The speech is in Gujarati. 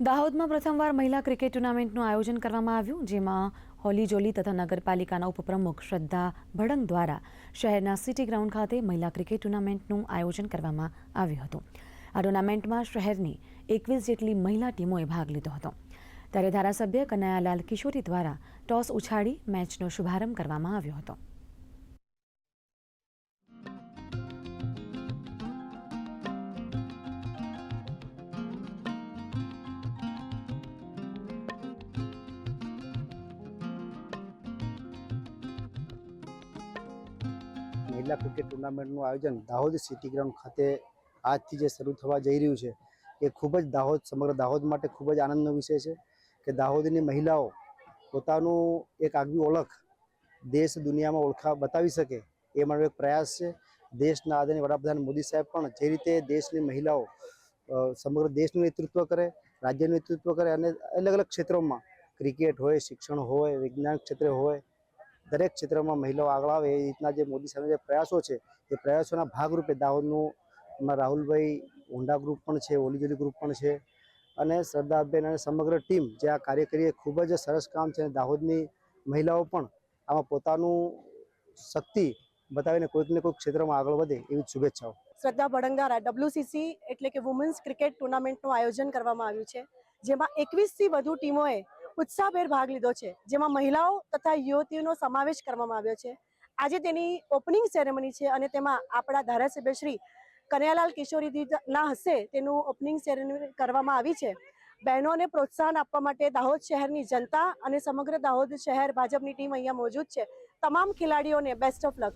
દાહોદમાં પ્રથમવાર મહિલા ક્રિકેટ ટુર્નામેન્ટનું આયોજન કરવામાં આવ્યું, જેમાં હોલીજોલી તથા નગરપાલિકાના ઉપપ્રમુખ શ્રદ્ધા ભડંગ દ્વારા શહેરના સિટી ગ્રાઉન્ડ ખાતે મહિલા ક્રિકેટ ટુર્નામેન્ટનું આયોજન કરવામાં આવ્યું હતું. આ ટુર્નામેન્ટમાં શહેરની એકવીસ જેટલી મહિલા ટીમોએ ભાગ લીધો હતો. ત્યારે ધારાસભ્ય કનૈયાલાલ કિશોરી દ્વારા ટોસ ઉછાળી મેચનો શુભારંભ કરવામાં આવ્યો હતો. મહિલા ક્રિકેટ ટુર્નામેન્ટનું આયોજન દાહોદ સિટી ગ્રાઉન્ડ ખાતે આજથી જે શરૂ થવા જઈ રહ્યું છે, એ ખૂબ જ દાહોદ, સમગ્ર દાહોદ માટે ખૂબ જ આનંદનો વિષય છે કે દાહોદની મહિલાઓ પોતાનું એક આગવી ઓળખ દેશ, દુનિયામાં ઓળખા, બતાવી શકે એ મારો એક પ્રયાસ છે. દેશના આદરણીય વડાપ્રધાન મોદી સાહેબ પણ જે રીતે દેશની મહિલાઓ સમગ્ર દેશનું નેતૃત્વ કરે, રાજ્યનું નેતૃત્વ કરે અને અલગ અલગ ક્ષેત્રોમાં ક્રિકેટ હોય, શિક્ષણ હોય, વિજ્ઞાન ક્ષેત્રે હોય દરેક ક્ષેત્રમાં મહિલાઓ આગળ આવે, એ રીતના જે મોદી સામે જે પ્રયાસો છે, એ પ્રયાસોના ભાગરૂપે દાહોદનું રાહુલભાઈ હોન્ડા ગ્રુપ પણ છે, ઓલીજોલી ગ્રુપ પણ છે અને શ્રદ્ધાબેન અને સમગ્ર ટીમ જે આ કાર્ય કરીએ ખૂબ જ સરસ કામ છે અને દાહોદની મહિલાઓ પણ આમાં પોતાનું શક્તિ બતાવીને કોઈક ને કોઈક ક્ષેત્રમાં આગળ વધે એવી શુભેચ્છાઓ. શ્રદ્ધા ભડંગારા, ડબ્લ્યુસીસી એટલે કે વુમન્સ ક્રિકેટ ટુર્નામેન્ટનું આયોજન કરવામાં આવ્યું છે, જેમાં એકવીસથી વધુ ટીમોએ ઉત્સાહભેર ભાગ લીધો છે, જેમાં મહિલાઓ તથા યુવતીઓનો સમાવેશ કરવામાં આવ્યો છે. આજે તેની ઓપનિંગ સેરેમની છે અને તેમાં આપણા ધારાસભ્ય શ્રી કનૈયાલાલ કિશોરીજીના હસ્તે તેનું ઓપનિંગ સેરેમની કરવામાં આવી છે. બહેનોને પ્રોત્સાહન આપવા માટે દાહોદ શહેરની જનતા અને સમગ્ર દાહોદ શહેર ભાજપની ટીમ અહીંયા મોજૂદ છે. તમામ ખેલાડીઓને બેસ્ટ ઓફ લક